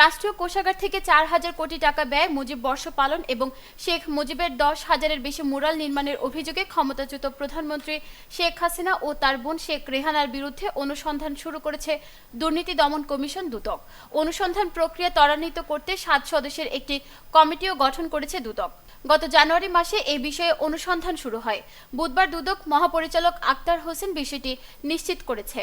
রাষ্ট্রীয় কোষাগার থেকে চার হাজার কোটি টাকা ব্যয় মুজিব বর্ষ পালন এবং শেখ মুজিবের দশ হাজারের বেশি মুরাল নির্মাণের অভিযোগে ক্ষমতাচ্যুত প্রধানমন্ত্রী শেখ হাসিনা ও তার বোন শেখ রেহানার বিরুদ্ধে অনুসন্ধান শুরু করেছে দুর্নীতি দমন কমিশন দুদক। অনুসন্ধান প্রক্রিয়া ত্বরান্বিত করতে সাত সদস্যের একটি কমিটিও গঠন করেছে দুদক। গত জানুয়ারি মাসে এই বিষয়ে অনুসন্ধান শুরু হয়। বুধবার দুদক মহাপরিচালক আক্তার হোসেন বিষয়টি নিশ্চিত করেছে।